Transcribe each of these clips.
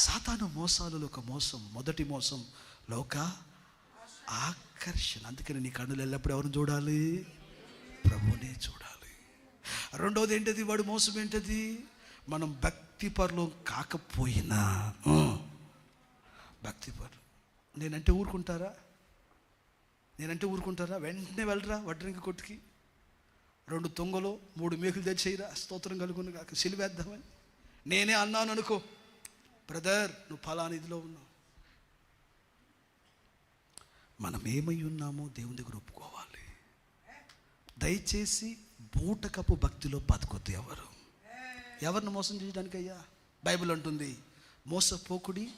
సాతాను మోసాలలో ఒక మోసం మొదటి మోసం లోక ఆకర్షణ. అందుకని నీ కన్నులు ఎల్లప్పుడు ఎవరిని చూడాలి? ప్రభునే చూడాలి. రెండవది ఏంటది? వాడు మోసం ఏంటది? మనం భక్తి పరులు కాకపోయినా. భక్తి పరులు. నేనంటే ఊరుకుంటారా? నేనంటే ఊరుకుంటారా? వెంటనే వెళ్ళరా వడ్రంగి కొట్టుకి? రెండు తొంగలో మూడు మేకులు తెచ్చేయరా. స్తోత్రం కలుగును కాక సిలివేద్దామని. నేనే అన్నాను అనుకో బ్రదర్ నువ్వు ఫలానిధిలో ఉన్నావు. మనం ఏమై ఉన్నామో దేవుని దగ్గర ఒప్పుకోవాలి. దయచేసి బూటకపు భక్తిలో బతుకొద్దు ఎవరు. ఎవరిని మోసం చేయడానికి అయ్యా బైబిల్ అంటుంది మోసపోకుడి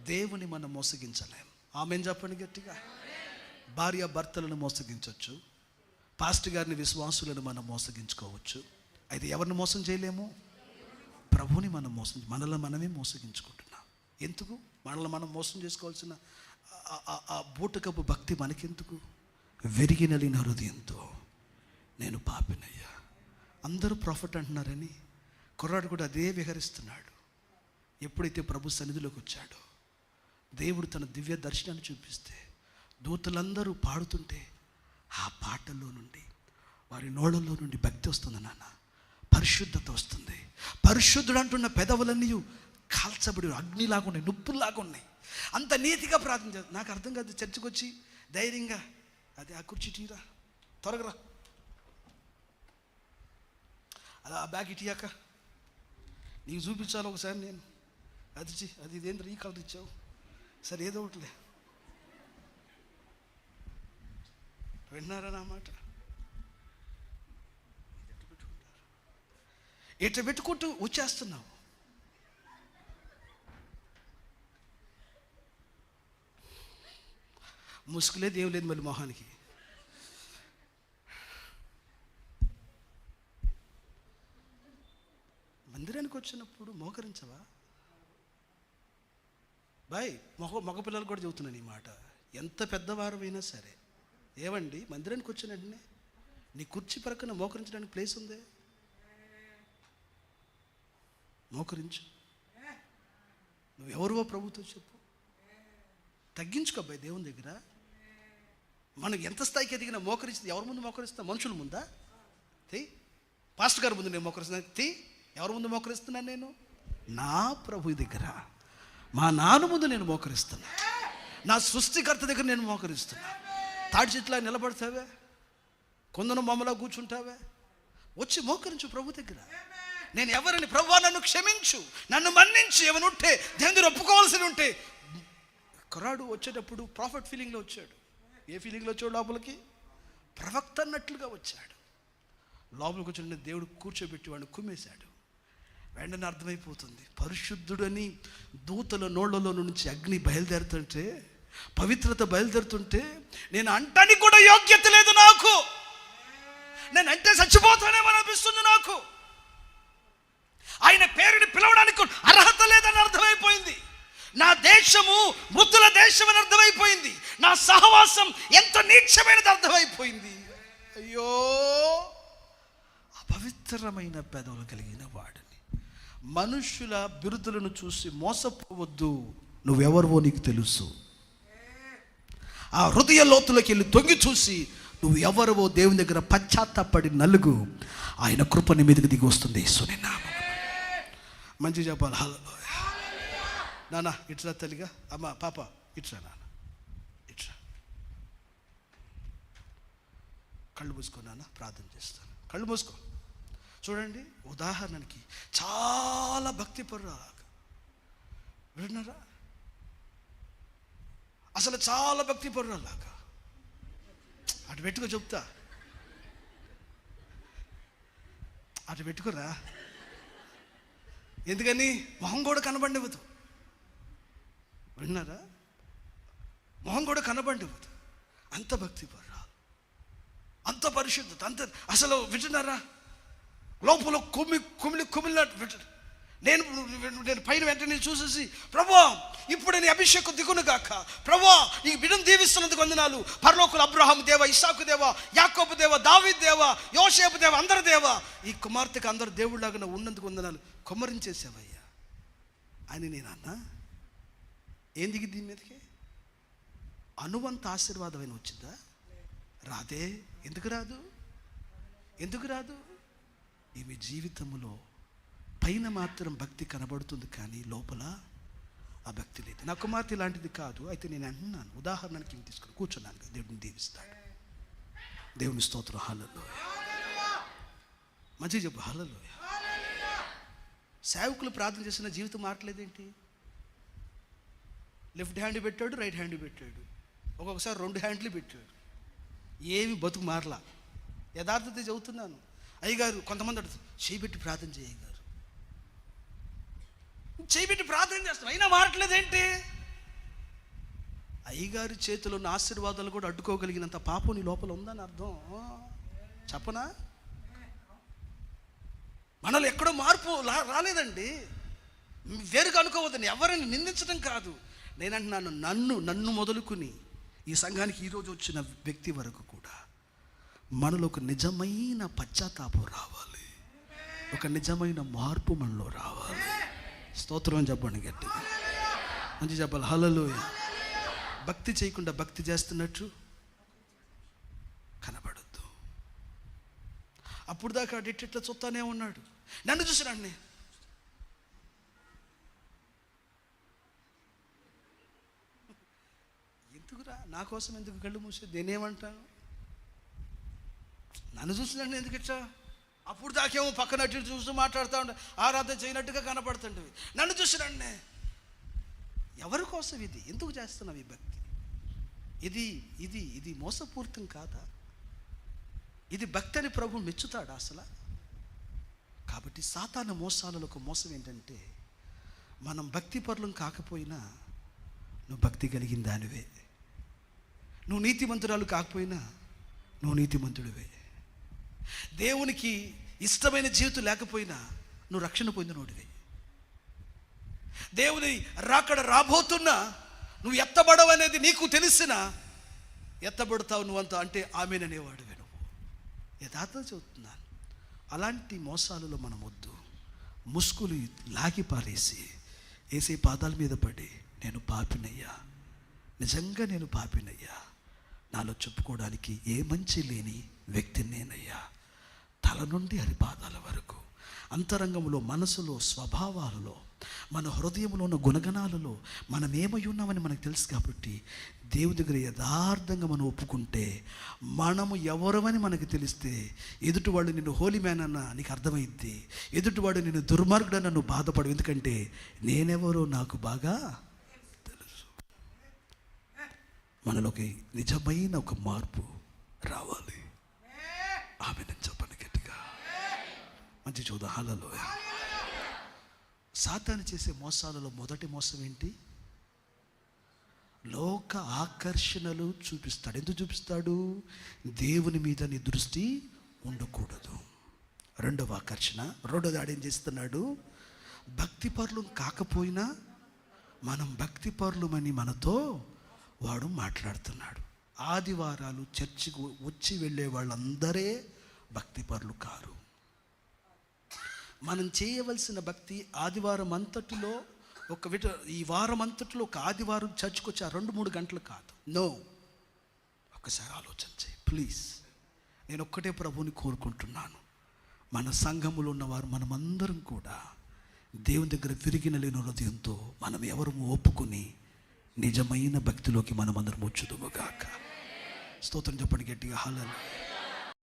దేవుని మనం మోసగించలేం. ఆమెను చెప్పండి గట్టిగా. భార్య భర్తలను మోసగించవచ్చు పాస్ట్ గారిని విశ్వాసులను మనం మోసగించుకోవచ్చు. అయితే ఎవరిని మోసం చేయలేము? ప్రభుని మనం మోసం మనల్ని మనమే మోసగించుకుంటున్నాం. ఎందుకు? మనల్ని మనం మోసం చేసుకోవాల్సిన ఆ- బూటకపు భక్తి మనకెందుకు? వెరిగినలిన హృదయంతో నేను పాపినయ్యా. అందరూ ప్రాఫిట్ అంటున్నారని కుర్రాడు కూడా అదే విహరిస్తున్నాడు. ఎప్పుడైతే ప్రభు సన్నిధిలోకి వచ్చాడో దేవుడు తన దివ్య దర్శనాన్ని చూపిస్తే దూతలందరూ పాడుతుంటే ఆ పాటల్లో నుండి వారి నోళ్ళల్లో నుండి భక్తి వస్తుంది నాన్న. పరిశుద్ధత వస్తుంది. పరిశుద్ధుడు అంటున్న పెదవులన్నీ కాల్చబడి అగ్నిలాగా ఉన్నాయి నుప్పుల్లాగా ఉన్నాయి. అంత నీతిగా ప్రార్థన చేస్తుంది నాకు అర్థం కాదు చర్చకు వచ్చి ధైర్యంగా అదే ఆ కుర్చీ తీరా త్వరగా అలా ఆ బ్యాగ్ ఇటీయాక నీకు చూపించాలి ఒకసారి నేను. అది అది ఇదేంద్ర ఈ కలర్ ఇచ్చావు. సరే ఏదో ఒకటిలే విన్నారా నా మాట? ఇట్లా పెట్టుకుంటూ వచ్చేస్తున్నావు ముసుగులేదు ఏం లేదు మళ్ళీ మొహానికి. మందిరానికి వచ్చినప్పుడు మోకరించవా? బాయ్ మగ మగ పిల్లలు కూడా చెబుతున్నాను ఈ మాట. ఎంత పెద్దవారమైనా సరే. ఏవండి? మందిరానికి వచ్చిన వెంటనే నీ కుర్చీ పక్కన మోకరించడానికి ప్లేస్ ఉందే? మోకరించు. నువ్వెవరివో ప్రభుతో చెప్పు. తగ్గించుకో దేవుని దగ్గర. మనం ఎంత స్థాయికి ఎదిగినా మోకరిస్తే ఎవరి ముందు మోకరిస్తా మనుషుల ముందా? తీ. పాస్టర్ గారి ముందు నేను మోకరిస్తున్నాను తీ. ఎవరి ముందు మోకరిస్తున్నాను నేను? నా ప్రభు దగ్గర. మా నాన్న ముందు నేను మోకరిస్తున్నా. నా సృష్టికర్త దగ్గర నేను మోకరిస్తున్నా. తాడి చెట్లా నిలబడతావే? కొందరు మమ్మలా కూర్చుంటావే? వచ్చి మోకరించు ప్రభు దగ్గర. నేను ఎవరిని ప్రభు నన్ను క్షమించు నన్ను మన్నించు ఏమైనా ఉంటే దేవుని ఒప్పుకోవాల్సి ఉంటే. కుర్రాడు వచ్చేటప్పుడు ప్రాఫిట్ ఫీలింగ్లో వచ్చాడు. ఏ ఫీలింగ్లో వచ్చాడు లోపలికి? ప్రవక్త అన్నట్లుగా వచ్చాడు. లోపలికి వచ్చిన దేవుడు కూర్చోబెట్టి వాడిని కుమ్మేశాడు. వెంటనే అర్థమైపోతుంది పరిశుద్ధుడని దూతల నోళ్ళలో నుంచి అగ్ని బయలుదేరుతుంటే పవిత్రత బయలుదేరుతుంటే నేను అంటానికి కూడా యోగ్యత లేదు నాకు. నేను అంటే చచ్చిపోతానేమో అనిపిస్తుంది నాకు ఆయన పేరుని పిలవడానికి అర్హత లేదని అర్థమైపోయింది నా దేశము మృతుల దేశం అని అర్థమైపోయింది. నా సహవాసం ఎంత నీచమైనది అర్థమైపోయింది. అయ్యో అపవిత్రమైన పెదవులు కలిగిన వాడిని. మనుషుల బిరుదులను చూసి మోసపోవద్దు. నువ్వెవరివో నీకు తెలుసు. ఆ హృదయ లోతులోకి వెళ్ళి తొంగి చూసి నువ్వు ఎవరివో దేవుని దగ్గర పశ్చాత్తాపడి నలుగు. ఆయన కృప నీ మీదకి దిగి వస్తుంది. యేసుని మంచి చెప్పాలి? హలో నాన్న ఇట్రా తల్లిగా. అమ్మ పాప ఇట్రా నాన్న. ఇట్రా. కళ్ళు మూసుకో నాన్న ప్రార్థన చేస్తాను. కళ్ళు మూసుకో. చూడండి ఉదాహరణకి చాలా భక్తి పరురాగా. విన్నారా? అసలు చాలా భక్తి పరురాలాగా. అటు పెట్టుకో చెప్తా. అటు పెట్టుకోరా? ఎందుకని? మొహం కూడా కనబండివ్వదు విన్నారా? మొహం కూడా కనబండివ్వదు అంత భక్తి పర్రా అంత పరిశుద్ధత. అంత అసలు వింటున్నారా? లోపల కుమి కుమిలి కుమిలినట్టు వింటు నేను నేను పైన వెంటనే చూసేసి ప్రభా ఇప్పుడు నీ అభిషేకం దిగును గాక. ప్రభా నీ బిడ్డను దీవిస్తున్నందుకు వందనాలు. పరలోకులు అబ్రహాం దేవ ఇసాకు దేవ యాకోబు దేవ దావిద్ దేవ యోసేపు దేవ అందరి దేవ. ఈ కుమార్తెకు అందరు దేవుళ్ళగా ఉన్నందుకు వందనాలు. కుమ్మరించేసావయ్యా అని నేను అన్నా? ఏం దిగి దీని మీదకి? అనువంత ఆశీర్వాదమైన వచ్చిందా? రాదే ఎందుకు రాదు? ఎందుకు రాదు? ఈమె జీవితంలో పైన మాత్రం భక్తి కనబడుతుంది కానీ లోపల ఆ భక్తి లేదు. నా కుమార్తె ఇలాంటిది కాదు. అయితే నేను అంటున్నాను ఉదాహరణకి ఇవి తీసుకుని కూర్చున్నాను కదా, దేవుడిని దీవిస్తాడు దేవుని స్తోత్రం హాలలో మంచిగా చెప్పు హాలలో సేవకులు ప్రార్థన చేసిన జీవితం మారట్లేదేంటి? లెఫ్ట్ హ్యాండ్ పెట్టాడు రైట్ హ్యాండ్ పెట్టాడు. ఒక్కొక్కసారి రెండు హ్యాండ్లు పెట్టాడు. ఏమి బతుకు మారలా. యథార్థత చెబుతున్నాను. అయ్యగారు కొంతమంది అడుగుతారు చేయిబెట్టి ప్రార్థన చేయగారు చేయిబెట్టి ప్రార్థన చేస్తాం అయినా మారట్లేదేంటి? అయ్యగారి చేతిలో ఉన్న ఆశీర్వాదాలు కూడా అడ్డుకోగలిగినంత పాపం నీ లోపల ఉందని అర్థం. చెప్పనా? మనలో ఎక్కడో మార్పు రాలేదండి. వేరుగా అనుకోవద్దని ఎవరిని నిందించడం కాదు. నేనంటున్నాను నన్ను నన్ను మొదలుకుని ఈ సంఘానికి ఈరోజు వచ్చిన వ్యక్తి వరకు కూడా మనలో ఒక నిజమైన పశ్చాత్తాపం రావాలి. ఒక నిజమైన మార్పు మనలో రావాలి. స్తోత్రం అని చెప్పండి గట్టిగా. మంచి చెప్పాలి. హలలోయ భక్తి చేయకుండా భక్తి చేస్తున్నట్టు కనబడద్దు. అప్పుడు దాకా ఇట్లా చూస్తానే ఉన్నాడు. నన్ను చూసినాడిని ఎందుకురా? నా కోసం ఎందుకు కళ్ళు మూసే నేనేమంటాను నన్ను చూసినట్టు ఎందుకు ఇచ్చా అప్పుడు దాకేమో పక్కన అటు చూస్తూ మాట్లాడుతూ ఉండే. ఆరాధన చేయనట్టుగా కనపడుతుండేవి. నన్ను చూసినండి ఎవరి కోసం ఇది? ఎందుకు చేస్తున్నావు ఈ భక్తి? ఇది ఇది ఇది మోసపూరితం కాదా? ఇది భక్తి అని ప్రభు మెచ్చుతాడు అసలు? కాబట్టి సాతాన మోసాలలో ఒక మోసం ఏంటంటే మనం భక్తి పరులం కాకపోయినా నువ్వు భక్తి కలిగిన దానివే. నువ్వు నీతిమంతురాలు కాకపోయినా నువ్వు నీతిమంతుడివే. దేవునికి ఇష్టమైన జీవితం లేకపోయినా నువ్వు రక్షణ పొందినోడివే. దేవుని రాకడ రాబోతున్నా నువ్వు ఎత్తబడవనేది నీకు తెలిసిన ఎత్తబడతావు నువ్వంత అంటే ఆమెననేవాడువే నువ్వు. యథార్థం చెబుతున్నాను. అలాంటి మోసాలలో మనం వద్దు. ముసుగులు లాగి పారేసి వేసే పాదాల మీద పడి నేను పాపినయ్యా. నిజంగా నేను పాపినయ్యా. నాలో చెప్పుకోవడానికి ఏ మంచి లేని వ్యక్తిని నేనయ్యా. తల నుండి అరిపాదాల వరకు అంతరంగంలో మనసులో స్వభావాలలో మన హృదయంలో ఉన్న గుణగణాలలో మనం ఏమై ఉన్నామని మనకు తెలుసు కాబట్టి దేవుడి దగ్గర యథార్థంగా మనం ఒప్పుకుంటే మనము ఎవరమని మనకు తెలిస్తే ఎదుటివాడు నిన్ను హోలీ మ్యాన్ అన్న నీకు అర్థమైద్ది ఎదుటివాడు నిన్ను దుర్మార్గుడన్న నువ్వు బాధపడు ఎందుకంటే నేనెవరో నాకు బాగా తెలుసు మనలోకి నిజమైన ఒక మార్పు రావాలి. ఆమె చెప్పండి గట్టిగా. మంచి చూద్దాం హాలలో సాతాను చేసే మోసాలలో మొదటి మోసం ఏంటి? లోక ఆకర్షణలు చూపిస్తాడు. ఎందుకు చూపిస్తాడు? దేవుని మీద నీ దృష్టి ఉండకూడదు. రెండవ ఆకర్షణ రెండోది ఆడేం చేస్తున్నాడు? భక్తి పరులు కాకపోయినా మనం భక్తి పరులమని మనతో వాడు మాట్లాడుతున్నాడు. ఆదివారాలు చర్చికి వచ్చి వెళ్ళే వాళ్ళందరే భక్తిపరులు కారు. మనం చేయవలసిన భక్తి ఆదివారం అంతటిలో ఒక విట ఈ వారం అంతటిలో ఒక ఆదివారం చర్చికి వచ్చి ఆ రెండు మూడు గంటలు కాదు. నో ఒక్కసారి ఆలోచన చేయి. ప్లీజ్ నేను ఒక్కటే ప్రభువుని కోరుకుంటున్నాను. మన సంఘములో ఉన్నవారు మనమందరం కూడా దేవుని దగ్గర విరిగిన లేని హృదయంతో మనం ఎవరు ఒప్పుకుని నిజమైన భక్తిలోకి మనమందరం వచ్చుదుముగాక స్తోత్రం చెప్పండి గట్టిగా. హాలలో